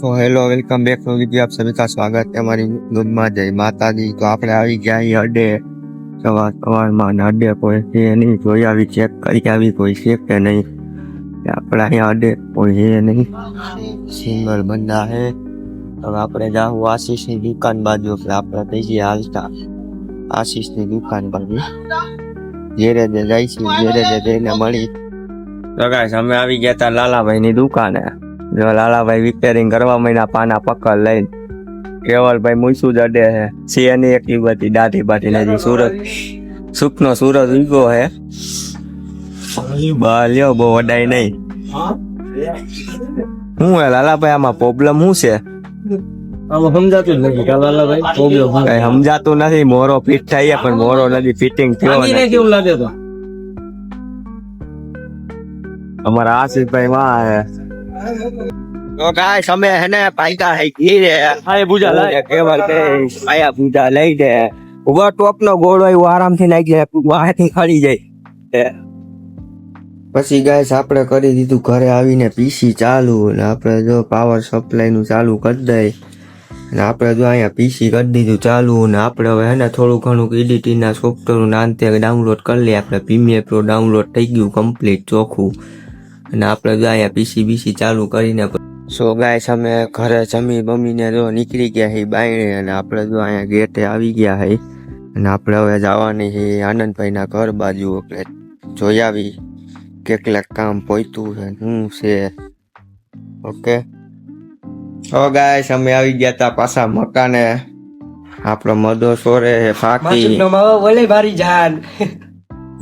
So hello welcome back to video આપ સભી કા સ્વાગત છે અમારી ગુડમાં જય માતાજી. તો આપણે આવી ગયા અહીં અડે. સવાર સવારમાં ને અડે કોઈ છે નહીં. જોઈ આવી ચેક કરી આવી. કોઈ છે કે નહીં? આપણે અહીંયા અડે કોઈ છે નહીં? સિંગલ બંદા હે હવે આપણે જાઉં આશીષની દુકાન બાજુ. એટલે આપણે થઈ જઈએ હાલતા. આશીષની દુકાન બાજુ. ઘેરે જે જઈશું. ઘેરે જે જઈને મળી. તો guys, અમે આવી ગયા હતા લાલાભાઈની દુકાને. જો લાલાભાઈ રિપેરિંગ કરવા મહિના પાના પકડ લઈને. કેવલભાઈ મૂસું જ અડે છે સિંહની એક બધી દાઢી બાટી નથી સુરત. સુખનો સુરત ઉગ્યો હે. બાલ્યો બહુ વડાય નહીં. શું હે લાલાભાઈ આમાં પ્રોબ્લેમ શું છે? આમાં સમજાતું જ નથી કાલા ભાઈ પ્રોબ્લેમ કઈ સમજાતું નથી મોરો ફિટ થાય પણ મોરો નથી ફિટિંગ થયો નથી. કેવું લાગે તો. અમારા આશીષભાઈ માં હે. તો ગાય અમે હે ને પાઈકા હે ગીરે હા. એ પૂજા લાય. કેવલ કે આયા પૂજા લઈ દે. ઊભો ટોપ નો ગોળો એવું આરામથી નાખી જાય વાહેથી ખડી જાય. પછી ગાય આપણે કરી દીધું ઘરે આવીને પીસી ચાલુ અને આપણે જો પાવર સપ્લાયનું ચાલુ કરી દઈ. અને આપણે જો અહીંયા પીસી કરી દીધું ચાલુ અને આપણે હવે હે ને થોડું ઘણું એડિટિંગના ના સોફ્ટવેર નાનતે ડાઉનલોડ કરી લઈએ. આપણે પ્રીમિયર પ્રો ડાઉનલોડ થઈ ગયું કમ્પ્લીટ ચોખ્ખું. અને આપણે ગાય અહીંયા પીસી બીસી ચાલુ કરીને સો ગાય અમે ઘરે જમી બમીને જો નીકળી ગયા હી બાયણે અને આપણે જો અહીંયા ગેટે આવી ગયા હઈ અને આપણે હવે જવાની છે આનંદભાઈના ઘર બાજુ એટલે જોઈ આવી કેટલાક કામ પોઈતું છે શું છે. ઓકે. સો ગાય અમે આવી ગયા તા પાછા મકાને. આપણો મદો સોરે હે ફાકી. બોલે મારી જાન.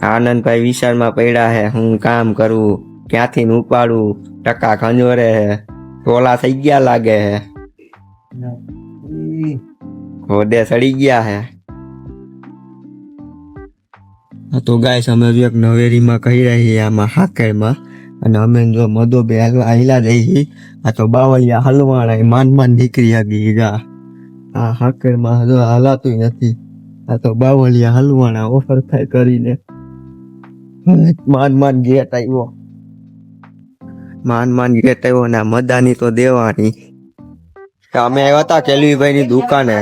આનંદભાઈ વિશાળમાં પડ્યા હે હું કામ કરું. ક્યાંથી ઉપાડું ટકા ખંજોરે હે. ટોલા થઈ ગયા લાગે હે. ઘોડે સડી ગયા હે. તો ગાય અમે એક નવેરીમાં કહી રહી આમાં હાકેરમાં અને અમે જો મધો બે હાલવા હાલ્યા જઈ આ તો બાવળિયા હલવાણા માન માન નીકળી આવી ગા. આ હાકેરમાં હજુ હલાતું નથી. આ તો બાવળિયા હલવાણા ઓફર થાય કરીને. માન માન ગેટ આવ્યો માન માન ગેટ આવ્યો ને મદાની તો દેવાની. અમે આવ્યા હતા કેલવીભાઈ ની દુકાને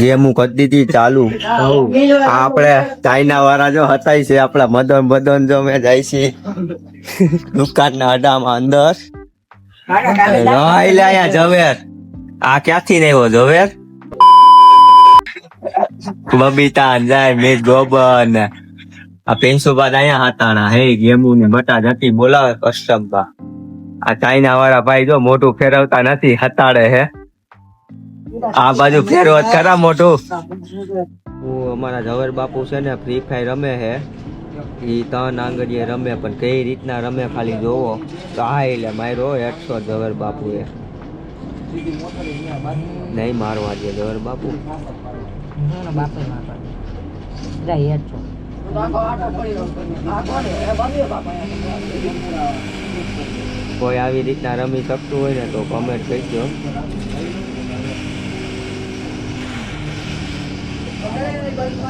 ગેમ હું કરી ચાલુ. આપણે ચાઇના વાળા જો હતાય છે આપડા મદન મદન જો મેં જાય છે દુકાન ના અડામાં અંદર. ઝવેર. આ ક્યાંથી નહીં ઝવેર? બબીતા જાય મેં ગોબર ને આ પેન્સુબા અહીંયા હતાણા હે, ગેમુ ને બટા જતી બોલાવે કસ્ટમબા આ ચાઇના વાળા ભાઈ જો મોટું ફેરવતા નથી હતાડે હે. આ બાજુ ફેરવત ખરા મોટું. હું અમારા ઝવેર બાપુ છે ને ફ્રી ફાયર રમે હે. એ ત્રણ આંગળીએ રમે પણ કઈ રીતના રમે ખાલી જોવો. તો આ એટલે માર્યો એકસો ઝવેર બાપુ એ નહીં મારવા દે ઝવેર બાપુ. કોઈ આવી રીતના રમી શકતું હોય ને તો કમેન્ટ કરજો.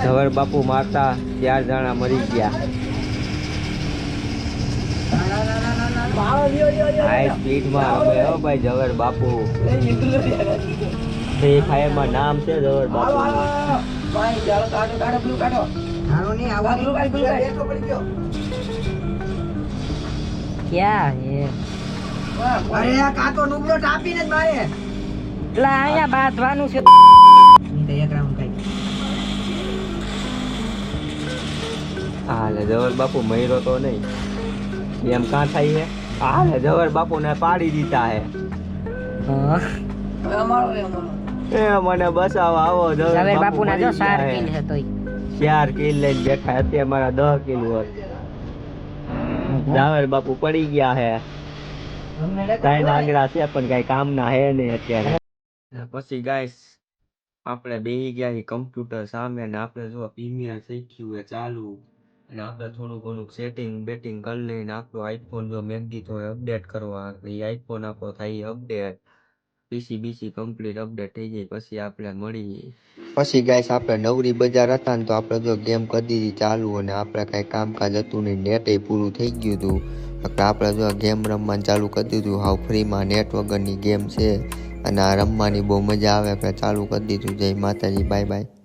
ઝવેર બાપુ મારતા ચાર જણા મરી ગયા. હાઈ સ્પીડમાં રમે હો ભાઈ ઝવેર બાપુ. ફ્રી ફાયરમાં નામ છે ઝવેર બાપુ. ક્યાં અરે આ કાતો નુબળો ટાપીને જ મારે એટલે અહીંયા બાંધવાનું છે. ની તો એક રાઉન્ડ કઈ હા લે ઝવેર બાપુ મર્યો તો નહીં. એમ કાં થાય છે હા જવર બાપુ ને પાડી દીધા હે. એ મને બસાવા આવો જવર બાપુ ના જો સાર કિલ છે તોય. ચાર કિલ લઈને બેઠા અત્યારે મારા દસ કિલ હોય. ઝાવેર બાપુ પડી ગયા હે. કઈ નાગડા છે, પણ કઈ કામ ના હે નહીં અત્યારે. પછી ગાઈસ આપણે બેહી ગયા કમ્પ્યુટર સામે ને આપણે જો પ્રીમિયર શીખ્યું એ ચાલુ. અને આપણે થોડું ઘણું સેટિંગ બેટિંગ કરી લઈને આપણો આઈફોન જો મેં તો અપડેટ કરવા એ આઈફોન આપણો થાય અપડેટ પીસી બીસી કમ્પ્લીટ અપડેટ થઈ જાય, પછી આપણે મળીએ પછી ગાઈસ આપણે નવરી બજાર હતા ને તો આપણે જો ગેમ કરી દીધી ચાલુ અને આપણે કાંઈ કામકાજ હતું નહીં, નેટ એ પૂરું થઈ ગયું હતું. એટલે આપણે જો ગેમ રમવાનું ચાલુ કરી દીધું, હાવ ફ્રીમાં નેટ વગરની ગેમ છે. અને આ રમવાની બહુ મજા આવે, આપણે ચાલુ કરી દીધું. જય માતાજી, બાય બાય.